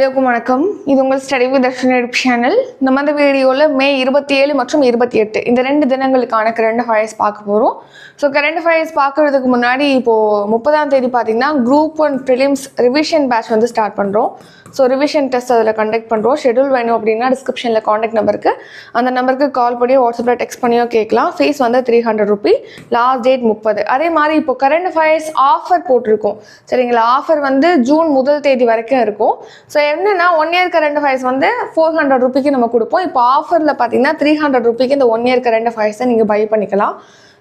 எல்லோருக்கும் வணக்கம். இது உங்கள் ஸ்டடி வித் தர்ஷன் எடுப் சேனல். நம்ம அந்த வீடியோவில் மே இருபத்தி ஏழு மற்றும் இருபத்தி எட்டு இந்த ரெண்டு தினங்களுக்கான கரண்ட் ஃபயர்ஸ் பார்க்க போகிறோம் ஸோ கரண்ட் ஃபயர்ஸ் பார்க்குறதுக்கு முன்னாடி இப்போது முப்பதாம் தேதி பார்த்தீங்கன்னா group one prelims revision batch வந்து ஸ்டார்ட் பண்ணுறோம் ஸோ ரிவிஷன் டெஸ்ட் அதில் கண்டக்ட் பண்ணுறோம் ஷெடியூல் வேணும் அப்படின்னா டிஸ்கிரிப்ஷனில் காண்டாக்ட் நம்பருக்கு அந்த நம்பருக்கு கால் பண்ணியோ வாட்ஸ்அப்பில் டெக்ஸ்ட் பண்ணியோ கேட்கலாம். ஃபீஸ் வந்து three hundred rupee last date முப்பது. அதே மாதிரி இப்போ கரண்ட் அஃபேர்ஸ் ஆஃபர் போட்டிருக்கோம். சரிங்களா? ஆஃபர் வந்து ஜூன் முதல் தேதி வரைக்கும் இருக்கும். ஸோ என்னென்னா ஒன் இயர் கரண்ட் அஃபேர்ஸ் வந்து ஃபோர் ஹண்ட்ரட் ருபிக்கு நம்ம கொடுப்போம். இப்போ ஆஃபரில் பார்த்தீங்கன்னா த்ரீ ஹண்ட்ரட் ருபிக்கு இந்த ஒன் இயர் கரண்ட் அஃபேர்ஸை நீங்கள் பை பண்ணிக்கலாம்.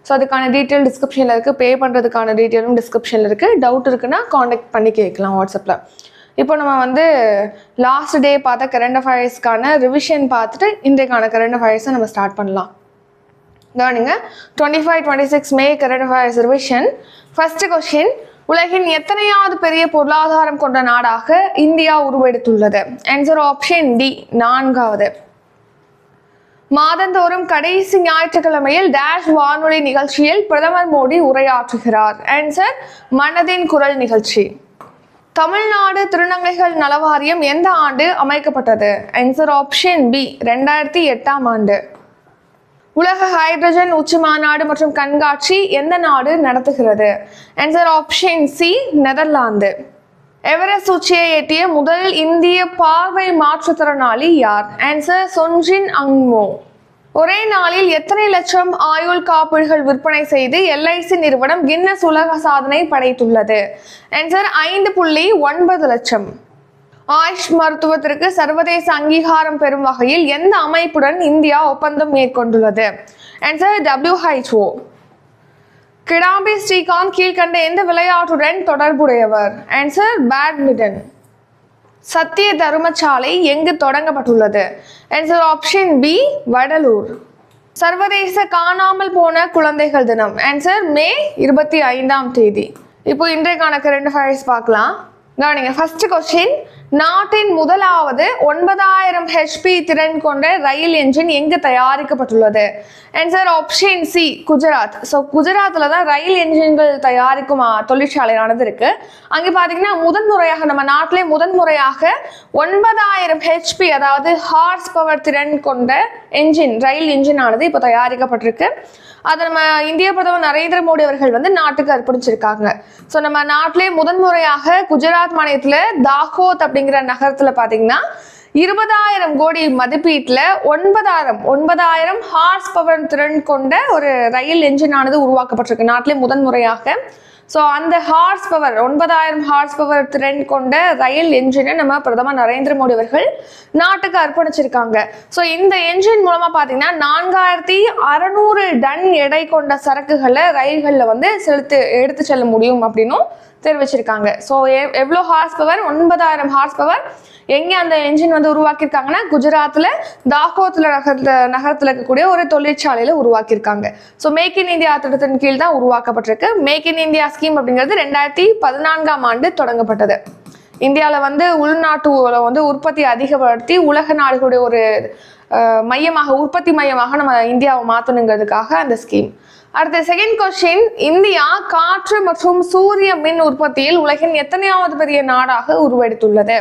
ஸோ அதுக்கான டீட்டெயில் டிஸ்கிரிப்ஷனில் இருக்குது பே பண்ணுறதுக்கான டீட்டெயிலும் டிஸ்கிரிப்ஷனில் இருக்குது டவுட் இருக்குன்னா காண்டாக்ட் பண்ணி கேட்கலாம் வாட்ஸ்அப்பில் இப்போ நம்ம வந்து லாஸ்ட் டே பார்த்த கரண்ட் அஃபேர்ஸ்க்கான ரிவிஷன் பார்த்துட்டு இன்றைக்கான கரண்ட் அஃபேர்ஸை நம்ம ஸ்டார்ட் பண்ணலாம். கவனிங்க twenty five twenty six May current affairs revision first question உலகின் எத்தனையாவது பெரிய பொருளாதாரம் கொண்ட நாடாக இந்தியா உருவெடுத்துள்ளது? ஆன்சர் ஆப்ஷன் டி நான்காவது. மாதந்தோறும் கடைசி ஞாயிற்றுக்கிழமையில் டேஷ் வானொலி நிகழ்ச்சியில் பிரதமர் மோடி உரையாற்றுகிறார். ஆன்சர் மனதின் குரல் நிகழ்ச்சி. தமிழ்நாடு திருநங்கைகள் நலவாரியம் எந்த ஆண்டு அமைக்கப்பட்டது? ஆன்சர் ஆப்ஷன் பி ரெண்டாயிரத்தி எட்டாம் ஆண்டு. உலக ஹைட்ரஜன் உச்சி மாநாடு மற்றும் கண்காட்சி எந்த நாடு நடத்துகிறது? Answer option C Netherlands. Everest உச்சியை எட்டிய முதல் இந்திய பார்வை மாற்றுத்திறனாளி யார்? ஆன்சர் சொன்ஜின் அங்மோ ஒரே நாளில் எத்தனை லட்சம் ஆயுள் காப்பீடுகள் விற்பனை செய்து எல்ஐசி நிறுவனம் கின்னஸ் உலக சாதனை படைத்துள்ளது? ஆன்சர் ஐந்து புள்ளி ஒன்பது லட்சம். ஆயுஷ் மருத்துவத்திற்கு சர்வதேச அங்கீகாரம் பெறும் வகையில் எந்த அமைப்புடன் இந்தியா ஒப்பந்தம் மேற்கொண்டுள்ளது? ஆன்சர் டபிள்யூஹெச்ஓ கிடாம்பி ஸ்ரீகாந்த் கீழ்கண்ட எந்த விளையாட்டுடன் தொடர்புடையவர்? ஆன்சர் பேட்மிண்டன் சத்திய தர்மசாலை எங்கு தொடங்கப்பட்டுள்ளது? Answer option B Vadalur. சர்வதேச காணாமல் போன குழந்தைகள் தினம். ஆன்சர் மே இருபத்தி ஐந்தாம் தேதி. இப்போ இன்றைக்கான கரண்ட் அஃபேர்ஸ் பார்க்கலாம். கவனிங்க ஃபர்ஸ்ட் கொஸ்டின் நாட்டின் முதலாவது ஒன்பதாயிரம் ஹெச்பி திறன் கொண்ட ரயில் என்ஜின் எங்கு தயாரிக்கப்பட்டுள்ளது? Answer option C Gujarat. So குஜராத்தில் தான் ரயில் என்ஜின்கள் தயாரிக்கும் தொழிற்சாலையானது இருக்கு. அங்கே பார்த்தீங்கன்னா முதன்முறையாக நம்ம நாட்டிலே முதன்முறையாக ஒன்பதாயிரம் ஹெச்பி அதாவது ஹார்ஸ் பவர் திறன் கொண்ட என்ஜின் ரயில் என்ஜின் ஆனது இப்போ தயாரிக்கப்பட்டிருக்கு. அதை நம்ம இந்திய பிரதமர் நரேந்திர மோடி அவர்கள் வந்து நாட்டுக்கு அர்ப்பணிச்சிருக்காங்க. ஸோ நம்ம நாட்டிலே முதன்முறையாக குஜராத் மாநிலத்தில் தாகோத் அப்படிங்கிற நகரத்தில் பார்த்தீங்கன்னா இருபதாயிரம் கோடி மதிப்பீட்டில் ஒன்பதாயிரம் ஒன்பதாயிரம் ஹார்ஸ் பவர் திறன் கொண்ட ஒரு ரயில் என்ஜின் ஆனது உருவாக்கப்பட்டிருக்கு. நாட்டிலே முதன்முறையாக ஸோ அந்த ஹார்ஸ் பவர் ஒன்பதாயிரம் ஹார்ஸ் பவர் திறன் கொண்ட ரயில் என்ஜினை நம்ம பிரதமர் நரேந்திர மோடி அவர்கள் நாட்டுக்கு அர்ப்பணிச்சிருக்காங்க. ஸோ இந்த என்ஜின் மூலமாக பார்த்தீங்கன்னா நான்காயிரத்தி அறநூறு டன் எடை கொண்ட சரக்குகளை ரயில்களில் வந்து செலுத்து எடுத்து செல்ல முடியும் அப்படின்னும் தெரிவிச்சிருக்காங்க. ஸோ எவ்வளோ ஹார்ஸ் பவர் ஒன்பதாயிரம் ஹார்ஸ் பவர் எங்கே அந்த என்ஜின் வந்து உருவாக்கியிருக்காங்கன்னா குஜராத்தில் தாகோத்தில் நகரத்தில் நகரத்தில் இருக்கக்கூடிய ஒரு தொழிற்சாலையில் உருவாக்கியிருக்காங்க. ஸோ மேக் இன் இந்தியா திட்டத்தின் கீழ் தான் உருவாக்கப்பட்டிருக்கு. மேக் இன் இந்தியா ஸ்கீம் அப்படிங்கிறது ரெண்டாயிரத்தி பதினான்காம் ஆண்டு தொடங்கப்பட்டது. இந்தியாவில் வந்து உள்நாட்டு வந்து உற்பத்தி அதிகப்படுத்தி உலக நாடுகளுடைய ஒரு அஹ், மையமாக உற்பத்தி மையமாக நம்ம இந்தியாவை மாற்றணுங்கிறதுக்காக அந்த ஸ்கீம் அடுத்த செகண்ட் கொஸ்டின் இந்தியா காற்று மற்றும் சூரிய மின் உற்பத்தியில் உலகின் எத்தனையாவது பெரிய நாடாக உருவெடுத்துள்ளது?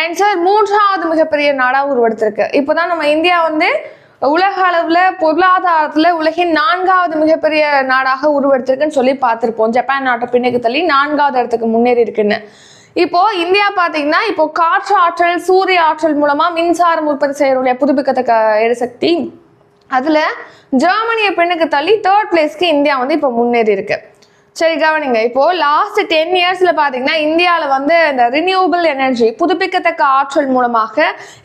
ஆன்சர் மூன்றாவது மிகப்பெரிய நாடாக உருவெடுத்திருக்கு. இப்போதான் நம்ம இந்தியா வந்து உலக அளவில் பொருளாதாரத்தில் உலகின் நான்காவது மிகப்பெரிய நாடாக உருவெடுத்திருக்குன்னு சொல்லி பார்த்துருப்போம். ஜப்பான் நாட்டை பின்னுக்கு தள்ளி நான்காவது இடத்துக்கு முன்னேறி இருக்குன்னு. இப்போ இந்தியா பார்த்தீங்கன்னா இப்போ காற்று ஆற்றல் சூரிய ஆற்றல் மூலமா மின்சாரம் உற்பத்தி செய்யக்கூடிய புதுப்பிக்கத்தக்க எரிசக்தி அதில் ஜெர்மனியை பெண்ணுக்கு தள்ளி தேர்ட் பிளேஸ்க்கு இந்தியா வந்து இப்போ முன்னேறி இருக்கு சரி கவனிங்க. இப்போ லாஸ்ட் டென் இயர்ஸ்ல பாத்தீங்கன்னா இந்தியாவில் வந்து இந்த ரினியூவபிள் எனர்ஜி புதுப்பிக்கத்தக்க ஆற்றல் மூலமாக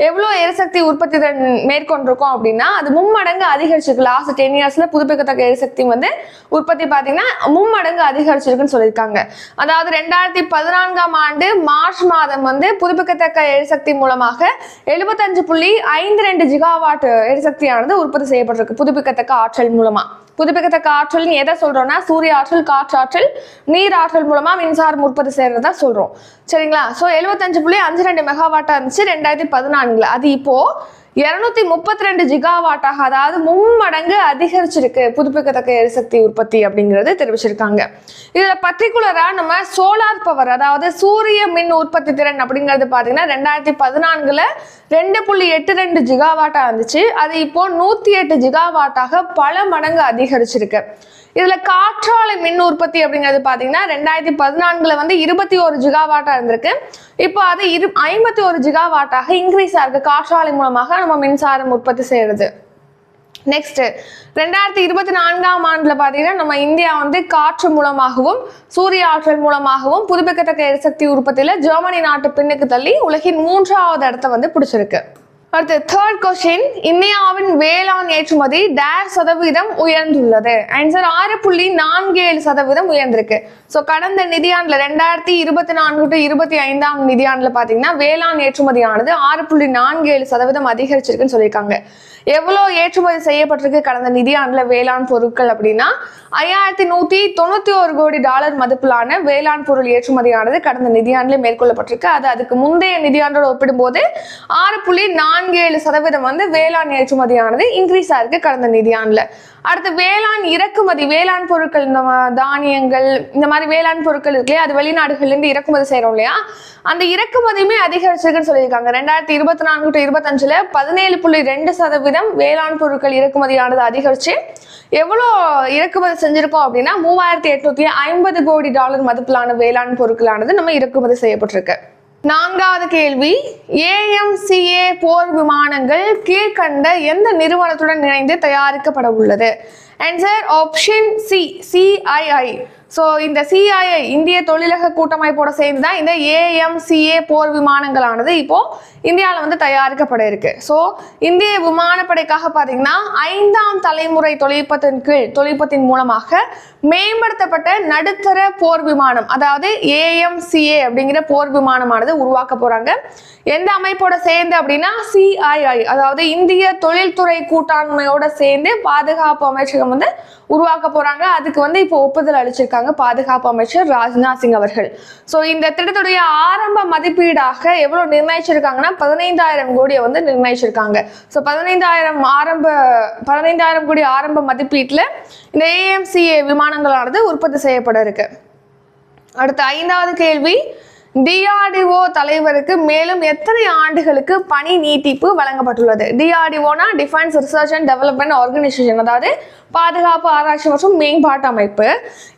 எவ்வளோ எரிசக்தி உற்பத்தி திறன் மேற்கொண்டிருக்கோம் அப்படின்னா அது மும்மடங்கு அதிகரிச்சிருக்கு. லாஸ்ட் டென் இயர்ஸ்ல புதுப்பிக்கத்தக்க எரிசக்தி வந்து உற்பத்தி பார்த்தீங்கன்னா மும்மடங்கு அதிகரிச்சிருக்குன்னு சொல்லியிருக்காங்க. அதாவது ரெண்டாயிரத்தி பதினான்காம் ஆண்டு மார்ச் மாதம் வந்து புதுப்பிக்கத்தக்க எரிசக்தி மூலமாக எழுபத்தஞ்சு புள்ளி ஐந்து ரெண்டு ஜிகாவாட் எரிசக்தியானது உற்பத்தி செய்யப்பட்டிருக்கு புதுப்பிக்கத்தக்க ஆற்றல் மூலமா. புதுப்பிக்கத்தக்க ஆற்றல்னு எதை சொல்றோம்னா சூரிய ஆற்றல் காற்று நீர் ஆற்றல் மூலமாக மின்சாரம் உற்பத்தி செய்கிறதா சொல்கிறோம் சரிங்களா? ஸோ எழுபத்தஞ்சு புள்ளி அஞ்சு ரெண்டு மெகாவாட்டாக இருந்துச்சு ரெண்டாயிரத்தி பதினான்கில். அது இப்போது இருநூத்தி முப்பத்தி ரெண்டு ஜிகாவாட்டாக அதாவது மும்மடங்கு அதிகரிச்சிருக்கு. புதுப்பிக்கத்தக்க எரிசக்தி உற்பத்தி அப்படிங்கிறது தெரிவிச்சிருக்காங்க. இதுல பர்டிகுலரா நம்ம சோலார் பவர் அதாவது சூரிய மின் உற்பத்தி திறன் அப்படிங்கிறது பாத்தீங்கன்னா ரெண்டாயிரத்தி பதினான்குல ரெண்டு புள்ளி எட்டு ரெண்டு ஜிகாவாட்டா இருந்துச்சு. அது இப்போ நூத்தி எட்டு ஜிகாவாட்டாக பல மடங்கு அதிகரிச்சிருக்கு. இதுல காற்றாலை மின் உற்பத்தி அப்படிங்கிறது பாத்தீங்கன்னா ரெண்டாயிரத்தி பதினான்குல வந்து இருபத்தி ஒரு ஜிகாவாட்டா இருந்திருக்கு. இப்போ அது இரு ஐம்பத்தி ஒரு ஜிகாவாட்டாக இன்க்ரீஸ் ஆயிருக்கு காற்றாலை மூலமாக நம்ம மின்சாரம் உற்பத்தி செய்யறது. நெக்ஸ்ட் ரெண்டாயிரத்தி இருபத்தி நான்காம் ஆண்டுல பாத்தீங்கன்னா நம்ம இந்தியா வந்து காற்று மூலமாகவும் சூரிய ஆற்றல் மூலமாகவும் புதுப்பிக்கத்தக்க எரிசக்தி உற்பத்தியில ஜெர்மனி நாட்டு பின்னுக்கு தள்ளி உலகின் மூன்றாவது இடத்த வந்து பிடிச்சிருக்கு. அடுத்து தேர்ட் கொஸ்டின் இந்தியாவின் வேளாண் ஏற்றுமதி டேஷ் சதவீதம் உயர்ந்துள்ளது. ஆன்சர் ஆறு புள்ளி நான்கு ஏழு சதவீதம் உயர்ந்திருக்கு. ஸோ கடந்த நிதியாண்டில் ரெண்டாயிரத்தி இருபத்தி நான்கு டு இருபத்தி ஐந்தாம் நிதியாண்டில் பார்த்தீங்கன்னா வேளாண் ஏற்றுமதியானது ஆறு புள்ளி நான்கு ஏழு சதவீதம் அதிகரிச்சிருக்குன்னு சொல்லியிருக்காங்க. எவ்வளோ ஏற்றுமதி செய்யப்பட்டிருக்கு கடந்த நிதியாண்டில் வேளாண் பொருட்கள் அப்படின்னா ஐயாயிரத்தி நூற்றி தொண்ணூற்றி ஒரு கோடி டாலர் மதிப்பிலான வேளாண் பொருள் ஏற்றுமதியானது கடந்த நிதியாண்டில் மேற்கொள்ளப்பட்டிருக்கு. அது அதுக்கு முந்தைய நிதியாண்டோடு ஒப்பிடும்போது ஆறு புள்ளி நான்கு ஏழு சதவீதம் வந்து வேளாண் ஏற்றுமதியானது இன்க்ரீஸ் ஆயிருக்கு கடந்த நிதியாண்டில். அடுத்து வேளாண் இறக்குமதி வேளாண் பொருட்கள் இந்த தானியங்கள் இந்த மாதிரி வேளாண் பொருட்கள் இருக்கு அது வெளிநாடுகள்லேருந்து இறக்குமதி செய்கிறோம் இல்லையா? அந்த இறக்குமதியுமே அதிகரிச்சிருக்குன்னு சொல்லியிருக்காங்க. ரெண்டாயிரத்தி இருபத்தி நான்கு டு இருபத்தஞ்சுல பதினேழு புள்ளி ரெண்டு சதவீதம் வேளாண் பொருட்கள் இறக்குமதியானது அதிகரித்து எவ்வளோ இறக்குமதி செஞ்சுருக்கோம் அப்படின்னா மூவாயிரத்தி எட்நூத்தி ஐம்பது கோடி டாலர் மதிப்பிலான வேளாண் பொருட்களானது நம்ம இறக்குமதி செய்யப்பட்டிருக்கு. நான்காவது கேள்வி ஏஎம்சிஏ போர் விமானங்கள் கீழ்கண்ட எந்த நிறுவனத்துடன் இணைந்து தயாரிக்கப்பட உள்ளது? Answer option C CII so இந்த சிஐஐ இந்திய தொழிலக கூட்டமைப்போட சேர்ந்து தான் இந்த ஏஎம்சிஏ போர் விமானங்களானது இப்போ இந்தியாவில் வந்து தயாரிக்கப்பட இருக்கு. ஸோ இந்திய விமானப்படைக்காக பார்த்தீங்கன்னா ஐந்தாம் தலைமுறை தொழில்நுட்பத்தின் கீழ் தொழில்நுட்பத்தின் மூலமாக மேம்படுத்தப்பட்ட நடுத்தர போர் விமானம் அதாவது ஏஎம்சிஏ அப்படிங்கிற போர் விமானமானது உருவாக்க போறாங்க. எந்த அமைப்போட சேர்ந்து அப்படின்னா சிஐஐ அதாவது இந்திய தொழில்துறை கூட்டாண்மையோட சேர்ந்து பாதுகாப்பு அமைச்சகம் வந்து உருவாக்க போறாங்க. அதுக்கு வந்து இப்போ ஒப்புதல் அளிச்சிருக்காங்க பாதுகாப்பு அமைச்சர் ராஜ்நாத் சிங் அவர்கள். ஸோ இந்த திட்டத்துடைய ஆரம்ப மதிப்பீடாக எவ்வளவு நிர்ணயிச்சிருக்காங்கன்னா பதினைந்தாயிரம் கோடியை வந்து நிர்ணயிச்சிருக்காங்க. ஸோ பதினைந்தாயிரம் ஆரம்ப பதினைந்தாயிரம் கோடி ஆரம்ப மதிப்பீட்டில் இந்த ஏஎம்சிஏ விமானங்களானது உற்பத்தி செய்யப்பட இருக்கு. அடுத்த ஐந்தாவது கேள்வி டிஆர்டிஓ தலைவருக்கு மேலும் எத்தனை ஆண்டுகளுக்கு பணி நீட்டிப்பு வழங்கப்பட்டுள்ளது? டிஆர்டிஓனா defence research and development organisation அதாவது பாதுகாப்பு ஆராய்ச்சி மற்றும் மேம்பாட்டு அமைப்பு.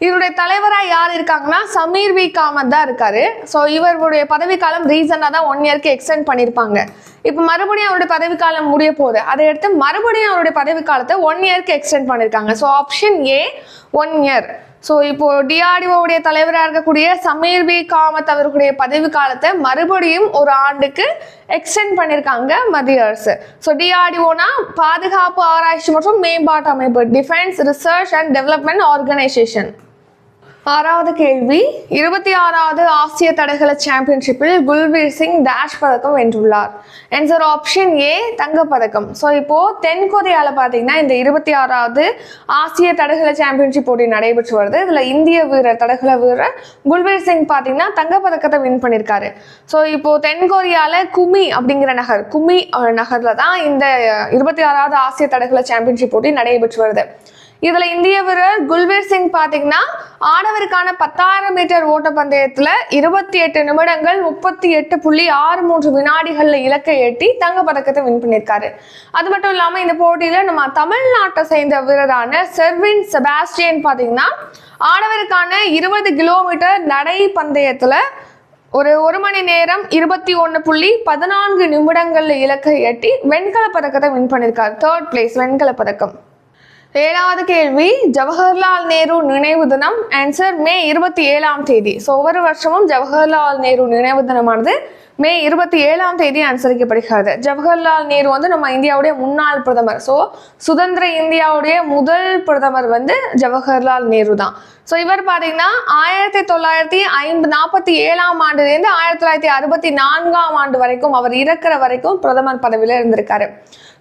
இவருடைய தலைவராக யார் இருக்காங்கன்னா சமீர் வி. காமத் தான் இருக்காரு. ஸோ இவருடைய பதவிக்காலம் ரீசெண்டாக தான் ஒன் இயர்க்கு எக்ஸ்டெண்ட் பண்ணியிருப்பாங்க இப்போ மறுபடியும் அவருடைய பதவிக்காலம் முடிய போகுது. அதை எடுத்து மறுபடியும் அவருடைய பதவிக்காலத்தை ஒன் இயர்க்கு எக்ஸ்டெண்ட் பண்ணியிருக்காங்க so option A one year so இப்போ டிஆர்டிஓவுடைய தலைவராக இருக்கக்கூடிய சமீர் வி காமத் அவர்களுடைய பதவி காலத்தை மறுபடியும் ஒரு ஆண்டுக்கு எக்ஸ்டெண்ட் பண்ணியிருக்காங்க மத்திய அரசு. ஸோ டிஆர்டிஓனா பாதுகாப்பு ஆராய்ச்சி மற்றும் மேம்பாட்டு அமைப்பு defence research and development organisation ஆறாவது கேள்வி. இருபத்தி ஆறாவது ஆசிய தடகள சாம்பியன்ஷிப்பில் குல்வீர் சிங் டேஷ் பதக்கம் வென்றுள்ளார். ஆன்சர் ஆப்ஷன் ஏ தங்கப்பதக்கம். ஸோ இப்போ தென்கொரியாவில் பார்த்தீங்கன்னா இந்த இருபத்தி ஆறாவது ஆசிய தடகள சாம்பியன்ஷிப் போட்டி நடைபெற்று வருது. இதில் இந்திய வீரர் தடகள வீரர் குல்வீர் சிங் பார்த்தீங்கன்னா தங்கப்பதக்கத்தை வின் பண்ணியிருக்காரு ஸோ இப்போ தென் கொரியாவில் குமி அப்படிங்கிற நகர் குமி நகரில் தான் இந்த இருபத்தி ஆறாவது ஆசிய தடகள சாம்பியன்ஷிப் போட்டி நடைபெற்று வருது. இதுல இந்திய வீரர் குல்வீர் சிங் பாத்தீங்கன்னா ஆடவருக்கான பத்தாயிரம் மீட்டர் ஓட்டப்பந்தயத்துல இருபத்தி எட்டு நிமிடங்கள் முப்பத்தி எட்டு புள்ளி ஆறு மூன்று வினாடிகள்ல இலக்கை எட்டி தங்க பதக்கத்தை வின் பண்ணியிருக்காரு. அது மட்டும் இல்லாம இந்த போட்டியில நம்ம தமிழ்நாட்டை சேர்ந்த வீரரான செர்வின் செபாஸ்டியன் பாத்தீங்கன்னா ஆடவருக்கான இருபது கிலோமீட்டர் நடை பந்தயத்துல ஒரு ஒரு மணி நேரம் இருபத்தி ஒன்று புள்ளி பதினான்கு நிமிடங்கள்ல இலக்கை எட்டி வெண்கல பதக்கத்தை வின் பண்ணியிருக்காரு. தேர்ட் பிளேஸ் வெண்கல பதக்கம். ஏழாவது கேள்வி ஜவஹர்லால் நேரு நினைவு தினம் ஆன்சர் மே இருபத்தி ஏழாம் தேதி. ஸோ ஒவ்வொரு வருஷமும் ஜவஹர்லால் நேரு நினைவு தினமானது மே இருபத்தி ஏழாம் தேதி அனுசரிக்கப்படுகிறது. ஜவஹர்லால் நேரு வந்து நம்ம இந்தியாவுடைய முன்னாள் பிரதமர். ஸோ சுதந்திர இந்தியாவுடைய முதல் பிரதமர் வந்து ஜவஹர்லால் நேரு தான். ஸோ இவர் பார்த்தீங்கன்னா ஆயிரத்தி தொள்ளாயிரத்தி ஐம்பது நாற்பத்தி ஏழாம் ஆண்டுலேருந்து ஆயிரத்தி தொள்ளாயிரத்தி அறுபத்தி நான்காம் ஆண்டு வரைக்கும் அவர் இறக்கிற வரைக்கும் பிரதமர் பதவியில் இருந்திருக்காரு.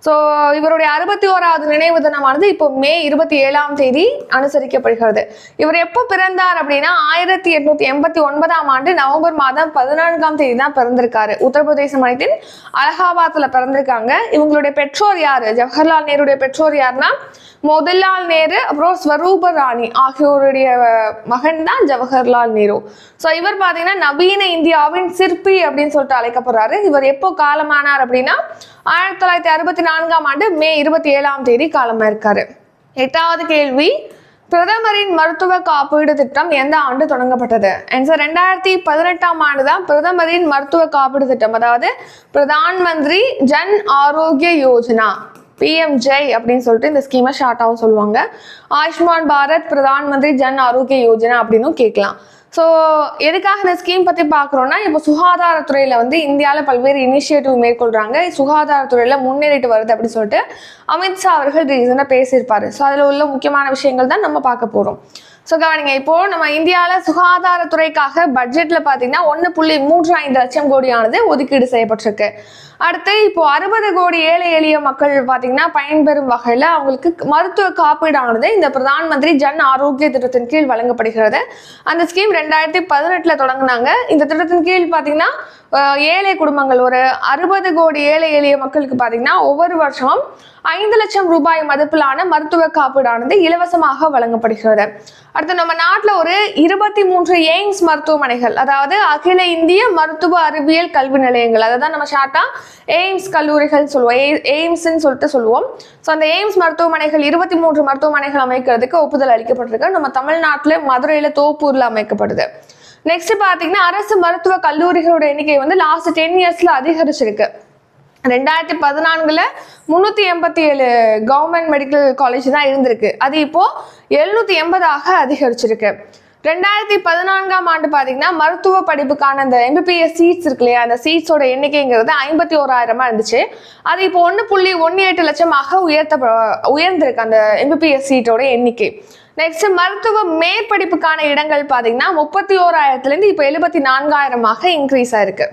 ஸோ இவருடைய அறுபத்தி ஓராவது நினைவு தினமானது இப்போ மே இருபத்தி ஏழாம் தேதி அனுசரிக்கப்படுகிறது. இவர் எப்போ பிறந்தார் அப்படின்னா ஆயிரத்தி எட்நூத்தி எண்பத்தி ஒன்பதாம் ஆண்டு நவம்பர் மாதம் பதினான்காம் தேதி தான் பிறந்திருக்காரு. உத்தரப்பிரதேச மாநிலத்தின் அலகாபாத்தில் பிறந்திருக்காங்க. இவங்களுடைய பெற்றோர் யாரு? ஜவஹர்லால் நேருடைய பெற்றோர் யாருன்னா மோதிலால் நேரு அப்புறம் ஸ்வரூப ராணி ஆகியோருடைய மகன் தான் ஜவஹர்லால் நேரு. ஸோ இவர் பார்த்தீங்கன்னா நவீன இந்தியாவின் சிற்பி அப்படின்னு சொல்லிட்டு அழைக்கப்படுறாரு. இவர் எப்போ காலமானார் அப்படின்னா ஆயிரத்தி தொள்ளாயிரத்தி அறுபத்தி நான்காம் ஆண்டு மே இருபத்தி ஏழாம் தேதி காலமாயிருக்காரு. எட்டாவது கேள்வி பிரதமரின் மருத்துவ காப்பீடு திட்டம் எந்த ஆண்டு தொடங்கப்பட்டது? ஆன்சர் ரெண்டாயிரத்தி பதினெட்டாம் ஆண்டு தான் பிரதமரின் மருத்துவ காப்பீடு திட்டம். அதாவது பிரதான் மந்திரி ஜன் ஆரோக்கிய யோஜனா பிஎம்ஜெய் அப்படின்னு சொல்லிட்டு இந்த ஸ்கீமை ஷார்ட்டாகவும் சொல்லுவாங்க. ஆயுஷ்மான் பாரத் பிரதான் மந்திரி ஜன் ஆரோக்கிய யோஜனா அப்படின்னும் கேட்கலாம். ஸோ எதுக்காக இந்த ஸ்கீம் பற்றி பார்க்குறோன்னா இப்போ சுகாதாரத்துறையில் வந்து இந்தியாவில் பல்வேறு இனிஷியேட்டிவ் மேற்கொள்கிறாங்க சுகாதாரத்துறையில் முன்னேறிட்டு வருது அப்படின்னு சொல்லிட்டு அமித்ஷா அவர்கள் ரீசனாக பேசியிருப்பாரு. ஸோ அதில் உள்ள முக்கியமான விஷயங்கள் தான் நம்ம பார்க்க போகிறோம் ஸோ கவனிங்க இப்போ நம்ம இந்தியாவில் சுகாதாரத்துறைக்காக பட்ஜெட்டில் பார்த்தீங்கன்னா ஒன்று புள்ளி மூன்று ஐந்து லட்சம் கோடியானது ஒதுக்கீடு செய்யப்பட்டிருக்கு. அடுத்து இப்போ அறுபது கோடி ஏழை எளிய மக்கள் பார்த்தீங்கன்னா பயன்பெறும் வகையில் அவங்களுக்கு மருத்துவ காப்பீடானது இந்த பிரதான் மந்திரி ஜன் ஆரோக்கிய திட்டத்தின் கீழ் வழங்கப்படுகிறது. அந்த ஸ்கீம் ரெண்டாயிரத்தி பதினெட்டில் தொடங்கினாங்க. இந்த திட்டத்தின் கீழ் பார்த்தீங்கன்னா ஏழை குடும்பங்கள் ஒரு அறுபது கோடி ஏழை எளிய மக்களுக்கு பார்த்தீங்கன்னா ஒவ்வொரு வருஷமும் ஐந்து லட்சம் ரூபாய் மதிப்பிலான மருத்துவ காப்பீடானது இலவசமாக வழங்கப்படுகிறது. அடுத்து நம்ம நாட்டில் ஒரு இருபத்தி மூன்று எய்ம்ஸ் மருத்துவமனைகள் அதாவது அகில இந்திய மருத்துவ அறிவியல் கல்வி நிலையங்கள். அதை தான் நம்ம ஷார்ட்டாக எய்ம்ஸ் கல்லூரிகள் சொல்லுவோம். எய்- எய்ம்ஸ்ன்னு சொல்லிட்டு சொல்லுவோம். ஸோ அந்த எய்ம்ஸ் மருத்துவமனைகள் இருபத்தி மூன்று மருத்துவமனைகள் அமைக்கிறதுக்கு ஒப்புதல் அளிக்கப்பட்டிருக்கு. நம்ம தமிழ்நாட்டில் மதுரையில் தோப்பூரில் அமைக்கப்படுது. நெக்ஸ்ட் பார்த்தீங்கன்னா அரசு மருத்துவ கல்லூரிகளோட எண்ணிக்கை வந்து லாஸ்ட் டென் இயர்ஸ்ல அதிகரிச்சிருக்கு. ரெண்டாயிரத்தி பதினான்குல முந்நூற்றி எண்பத்தி ஏழு கவர்மெண்ட் மெடிக்கல் காலேஜ் தான் இருந்திருக்கு. அது இப்போ எழுநூற்றி எண்பதாக அதிகரிச்சிருக்கு. ரெண்டாயிரத்தி பதினான்காம் ஆண்டு பார்த்தீங்கன்னா மருத்துவ படிப்புக்கான அந்த எம்பிபிஎஸ் சீட்ஸ் இருக்கு இல்லையா அந்த சீட்ஸோட எண்ணிக்கைங்கிறது ஐம்பத்தி ஓராயிரமா இருந்துச்சு. அது இப்போ ஒன்று புள்ளி ஒன்று எட்டு லட்சமாக உயர்த்த உயர்ந்திருக்கு அந்த எம்பிபிஎஸ் சீட்டோட எண்ணிக்கை. நெக்ஸ்ட் மருத்துவ மேற்படிப்புக்கான இடங்கள் பார்த்தீங்கன்னா முப்பத்தி ஓராயிரத்துலேருந்து இப்போ எழுபத்தி நான்காயிரமாக இன்க்ரீஸ் ஆயிருக்கு.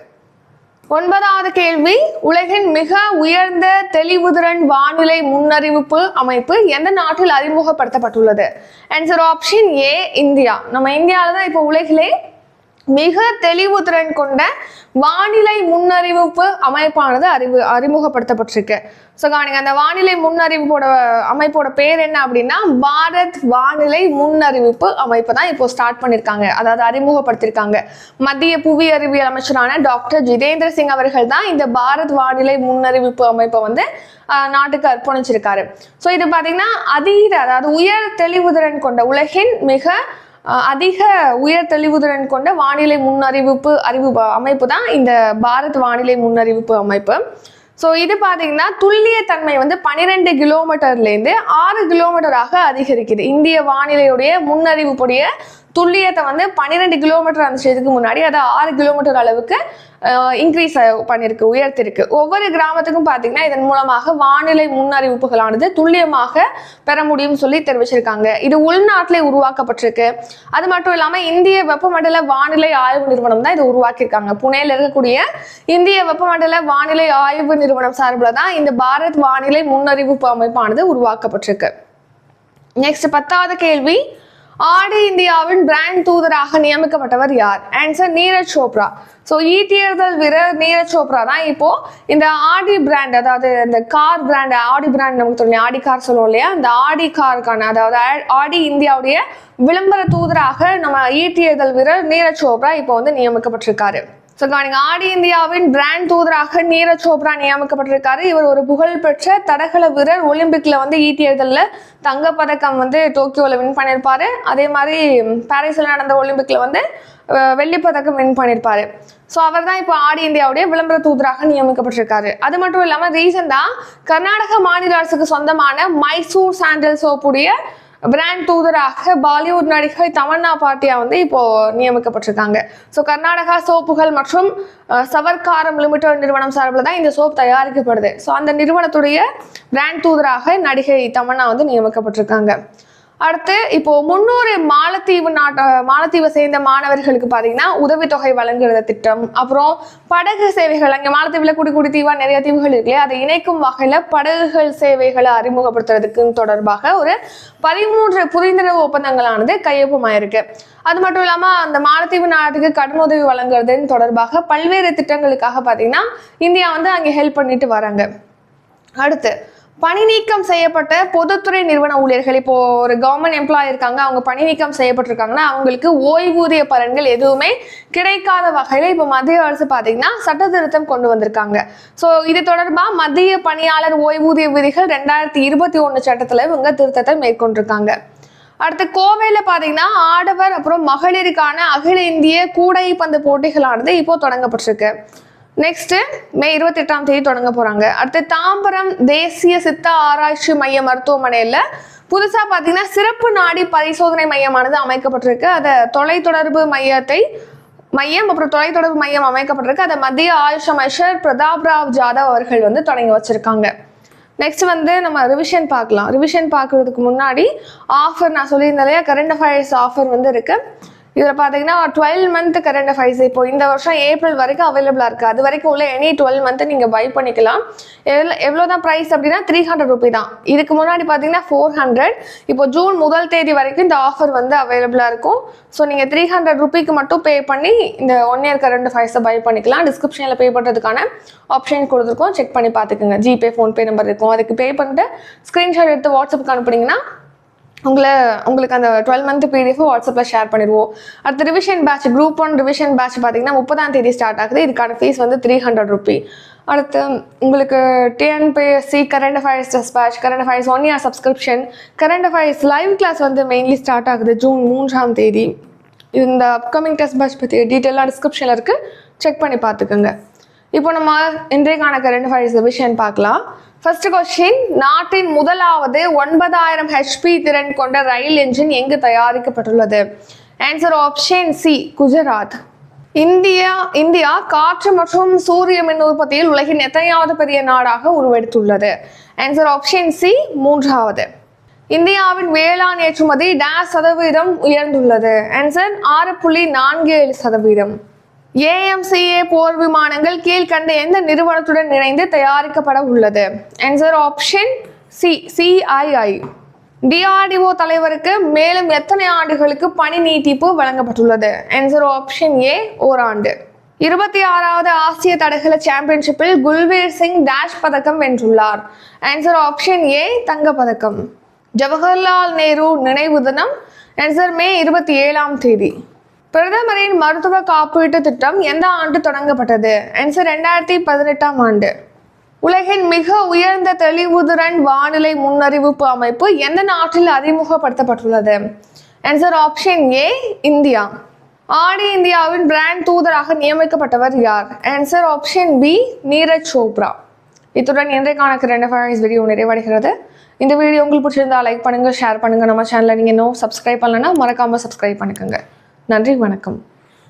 ஒன்பதாவது கேள்வி உலகின் மிக உயர்ந்த தெளிவுதிறன் வானிலை முன்னறிவிப்பு அமைப்பு எந்த நாட்டில் அறிமுகப்படுத்தப்பட்டுள்ளது? Answer option A India. நம்ம இந்தியாவில் தான் இப்போ உலகிலே மிக தெளிவுத்திறன் கொண்ட வானிலை முன்னறிவிப்பு அமைப்பானது அறிவு அறிமுகப்படுத்தப்பட்டிருக்கு. ஸோ காணிங்க அந்த வானிலை முன்னறிவிப்போட அமைப்போட பேர் என்ன அப்படின்னா பாரத் வானிலை முன்னறிவிப்பு அமைப்பு தான் இப்போ ஸ்டார்ட் பண்ணியிருக்காங்க அதாவது அறிமுகப்படுத்தியிருக்காங்க மத்திய புவி அறிவியல் அமைச்சரான டாக்டர் ஜிதேந்திர சிங் அவர்கள் தான் இந்த பாரத் வானிலை முன்னறிவிப்பு அமைப்பை வந்து நாட்டுக்கு அர்ப்பணிச்சிருக்காரு. ஸோ இது பார்த்தீங்கன்னா அதீத அதாவது உயர் தெளிவுதிறன் கொண்ட உலகின் மிக அதிக உயர் தெளிவுதிறன் கொண்ட வானிலை முன்னறிவிப்பு அறிவு அமைப்பு தான் இந்த பாரத் வானிலை முன்னறிவிப்பு அமைப்பு. ஸோ இது பார்த்தீங்கன்னா துல்லியத்தன்மை வந்து பன்னிரெண்டு கிலோமீட்டர்லேருந்து ஆறு கிலோமீட்டராக அதிகரிக்குது. இந்திய வானிலையுடைய முன்னறிவிப்புடைய துல்லியத்தை வந்து பன்னிரெண்டு கிலோமீட்டர் இருந்துச்சு இதுக்கு முன்னாடி அதை ஆறு கிலோமீட்டர் அளவுக்கு இன்க்ரீஸ் பண்ணியிருக்கு உயர்த்திருக்கு. ஒவ்வொரு கிராமத்துக்கும் பார்த்தீங்கன்னா இதன் மூலமாக வானிலை முன்னறிவிப்புகளானது துல்லியமாக பெற முடியும் சொல்லி தெரிவிச்சிருக்காங்க. இது உள்நாட்டிலே உருவாக்கப்பட்டிருக்கு. அது மட்டும் இல்லாமல் இந்திய வெப்பமண்டல வானிலை ஆய்வு நிறுவனம் தான் இதை உருவாக்கியிருக்காங்க. புனேல இருக்கக்கூடிய இந்திய வெப்பமண்டல வானிலை ஆய்வு நிறுவனம் சார்பில் தான் இந்த பாரத் வானிலை முன்னறிவிப்பு அமைப்பானது உருவாக்கப்பட்டிருக்கு. நெக்ஸ்ட் பத்தாவது கேள்வி. ஆடி இந்தியாவின் பிராண்ட் தூதராக நியமிக்கப்பட்டவர் யார்? ஆன்சர் நீரஜ் சோப்ரா. ஸோ ஈட்டியர்கள் e வீரர் நீரஜ் சோப்ரா தான் இப்போ இந்த ஆடி பிராண்ட் அதாவது இந்த கார் பிராண்ட் ஆடி பிராண்ட் நமக்கு தெரியும். ஆடி கார் சொல்லுவோம் இல்லையா? இந்த ஆடி காருக்கான அதாவது ஆடி இந்தியாவுடைய விளம்பர தூதராக நம்ம e ஈட்டியர்கள் வீரர் நீரஜ் சோப்ரா இப்போ வந்து நியமிக்கப்பட்டிருக்காரு. ஸோ கவனிங்க ஆடி இந்தியாவின் பிராண்ட் தூதராக நீரஜ் சோப்ரா நியமிக்கப்பட்டிருக்காரு. இவர் ஒரு புகழ்பெற்ற தடகள வீரர். ஒலிம்பிக்ல வந்து ஈட்டியதில் தங்கப்பதக்கம் வந்து டோக்கியோவில் வின் பண்ணியிருப்பாரு அதே மாதிரி பாரிஸில் நடந்த ஒலிம்பிக்ல வந்து வெள்ளிப்பதக்கம் வின் பண்ணியிருப்பாரு ஸோ அவர் தான் இப்போ ஆடி இந்தியாவுடைய விளம்பர தூதராக நியமிக்கப்பட்டிருக்காரு. அது மட்டும் இல்லாமல் ரீசெண்டாக கர்நாடக மாநில அரசுக்கு சொந்தமான மைசூர் சாண்டல் சோப்புடைய பிராண்ட் தூதராக பாலிவுட் நடிகை தமன்னா பாட்டியா வந்து இப்போ நியமிக்கப்பட்டிருக்காங்க. ஸோ கர்நாடகா சோப்புகள் மற்றும் சவர்காரம் லிமிடெட் நிறுவனம் சார்பில் தான் இந்த சோப் தயாரிக்கப்படுது. ஸோ அந்த நிறுவனத்துடைய பிராண்ட் தூதராக நடிகை தமன்னா வந்து நியமிக்கப்பட்டிருக்காங்க. அடுத்து இப்போ முன்னூறு மாலத்தீவு நாட்ட மாலத்தீவை சேர்ந்த மாணவர்களுக்கு பார்த்தீங்கன்னா உதவித்தொகை வழங்குகிற திட்டம். அப்புறம் படகு சேவைகள் அங்கே மாலத்தீவில் குடி குடி தீவா நிறைய தீவுகள் இருக்கு அதை இணைக்கும் வகையில் படகுகள் சேவைகளை அறிமுகப்படுத்துறதுக்கு தொடர்பாக ஒரு பதிமூன்று புரிந்துணர்வு ஒப்பந்தங்களானது கையொப்பமாயிருக்கு. அது மட்டும் இல்லாமல் அந்த மாலத்தீவு நாட்டுக்கு கடனுதவி வழங்குறதுன்னு தொடர்பாக பல்வேறு திட்டங்களுக்காக பார்த்தீங்கன்னா இந்தியா வந்து அங்கே ஹெல்ப் பண்ணிட்டு வராங்க. அடுத்து பணி நீக்கம் செய்யப்பட்ட பொதுத்துறை நிறுவன ஊழியர்கள். இப்போ ஒரு கவர்மெண்ட் எம்ப்ளாய் இருக்காங்க அவங்க பணி நீக்கம் செய்யப்பட்டிருக்காங்கன்னா அவங்களுக்கு ஓய்வூதிய பலன்கள் எதுவுமே கிடைக்காத வகையில் இப்போ மத்திய அரசு பார்த்தீங்கன்னா சட்ட திருத்தம் கொண்டு வந்திருக்காங்க. ஸோ இது தொடர்பாக மத்திய பணியாளர் ஓய்வூதிய விதிகள் ரெண்டாயிரத்தி இருபத்தி ஒன்று சட்டத்தில் இவங்க திருத்தத்தை மேற்கொண்டிருக்காங்க. அடுத்து கோவையில் பார்த்தீங்கன்னா ஆடவர் அப்புறம் மகளிருக்கான அகில இந்திய கூடைப்பந்து போட்டிகளானது இப்போ தொடங்கப்பட்டிருக்கு. நெக்ஸ்ட் மே இருபத்தி எட்டாம் தேதி தொடங்க போறாங்க. அடுத்து தாம்பரம் தேசிய சித்த ஆராய்ச்சி மைய மருத்துவமனையில் புதுசாக பார்த்தீங்கன்னா சிறப்பு நாடி பரிசோதனை மையமானது அமைக்கப்பட்டிருக்கு. அதை தொலைத்தொடர்பு மையத்தை மையம் அப்புறம் தொலைத்தொடர்பு மையம் அமைக்கப்பட்டிருக்கு. அதை மத்திய ஆயுஷ் அமைச்சர் பிரதாப் ராவ் ஜாதவ் அவர்கள் வந்து தொடங்கி வச்சிருக்காங்க. நெக்ஸ்ட் வந்து நம்ம ரிவிஷன் பார்க்கலாம். ரிவிஷன் பார்க்கறதுக்கு முன்னாடி ஆஃபர் நான் சொல்லியிருந்தேன் இல்லையா? கரண்ட் அஃபேர்ஸ் ஆஃபர் வந்து இருக்குது இதில் பார்த்தீங்கன்னா டுவெல் மந்த் கரண்ட் அஃபேர்ஸ் இப்போ இந்த வருஷம் ஏப்ரல் வரைக்கும் அவைலபிளாக இருக்குது அது வரைக்கும் உள்ள எனி டுவெல் மந்த்து நீங்கள் பை பண்ணிக்கலாம். எவ்வளோ எவ்வளோ தான் ப்ரைஸ் அப்படின்னா த்ரீ ஹண்ட்ரட் ருபி தான். இதுக்கு முன்னாடி பார்த்தீங்கன்னா ஃபோர் ஹண்ட்ரட் இப்போ ஜூன் முதல் தேதி வரைக்கும் இந்த ஆஃபர் வந்து அவைலபிளாக இருக்கும். ஸோ நீங்கள் த்ரீ ஹண்ட்ரட் ருபிக்கு மட்டும் பே பண்ணி இந்த ஒன் இயர் கரண்ட் ஃபைஸை பை பண்ணிக்கலாம். டிஸ்கிரிப்ஷனில் பே பண்ணுறதுக்கான ஆப்ஷன் கொடுத்துருக்கோம். செக் பண்ணி பார்த்துக்குங்க. ஜிபே ஃபோன்பே நம்பர் இருக்கும். அதுக்கு பே பண்ணிட்டு ஸ்க்ரீன்ஷாட் எடுத்து வாட்ஸ்அப்புக்கு அனுப்புனீங்கன்னா உங்களை உங்களுக்கு அந்த டுவெல் மந்த் பிடிஎஃப் வாட்ஸ்அப்பில் ஷேர் பண்ணிடுவோம். அடுத்து revision batch group one revision batch பார்த்தீங்கன்னா முப்பதாம் தேதி ஸ்டார்ட் ஆகுது. இதுக்கான ஃபீஸ் வந்து த்ரீ ஹண்ட்ரட் ருபி அடுத்து உங்களுக்கு TNPSC current affairs test batch current affairs one year subscription current affairs live class வந்து மெயின்லி ஸ்டார்ட் ஆகுது ஜூன் மூன்றாம் தேதி. இந்த அப்கமிங் டெஸ்ட் பேட்ச் பற்றி டீட்டெயிலாக டிஸ்கிரிப்ஷனில் இருக்குது செக் பண்ணி பார்த்துக்கோங்க. இப்போ நம்ம இன்றைக்கான கரண்ட் அஃபேர்ஸ் விஷயம் பார்க்கலாம். ஃபர்ஸ்ட் கொஸ்டின் நாட்டின் முதலாவது ஒன்பதாயிரம் ஹெச்பி திறன் கொண்ட ரயில் என்ஜின் எங்கு தயாரிக்கப்பட்டுள்ளது? Answer option C Gujarat. India India காற்று மற்றும் சூரிய மின் உற்பத்தியில் உலகின் எத்தனையாவது பெரிய நாடாக உருவெடுத்துள்ளது? ஆன்சர் ஆப்ஷன் சி மூன்றாவது. இந்தியாவின் வேளாண் ஏற்றுமதி டேஸ் சதவீதம் உயர்ந்துள்ளது. ஆன்சர் ஆறு புள்ளி நான்கு ஏழு சதவீதம். ஏஎம்சிஏ போர் விமானங்கள் கீழ்கண்ட எந்த நிறுவனத்துடன் இணைந்து தயாரிக்கப்பட உள்ளது? Answer option C CII DRDO தலைவருக்கு மேலும் எத்தனை ஆண்டுகளுக்கு பணி நீட்டிப்பு வழங்கப்பட்டுள்ளது? ஆன்சர் ஆப்ஷன் ஏ ஓராண்டு. இருபத்தி ஆறாவது ஆசிய தடகள சாம்பியன்ஷிப்பில் குல்வீர் சிங் டேஷ் பதக்கம் வென்றுள்ளார். ஆன்சர் ஆப்ஷன் ஏ தங்கப்பதக்கம். ஜவஹர்லால் நேரு நினைவு தினம். ஆன்சர் மே இருபத்தி ஏழாம் தேதி. பிரதமரின் மருத்துவ காப்பீட்டு திட்டம் எந்த ஆண்டு தொடங்கப்பட்டது? ஆன்சர் ரெண்டாயிரத்தி பதினெட்டாம் ஆண்டு. உலகின் மிக உயர்ந்த தெளிவுதிறன் வானிலை முன்னறிவிப்பு அமைப்பு எந்த நாட்டில் அறிமுகப்படுத்தப்பட்டுள்ளது? Answer option A India. Audi இந்தியாவின் பிராண்ட் தூதராக நியமிக்கப்பட்டவர் யார்? Answer option B Neeraj Chopra. இத்துடன் இன்றைக்கான கரண்ட் அஃபேர்ஸ் வீடியோ நிறைவடைகிறது. இந்த வீடியோ உங்களுக்கு பிடிச்சிருந்தா லைக் பண்ணுங்க ஷேர் பண்ணுங்க. நம்ம சேனலை நீங்கள் இன்னும் சப்ஸ்கிரைப் பண்ணலன்னா மறக்காம சப்ஸ்கிரைப் பண்ணிக்கோங்க. நன்றி வணக்கம்.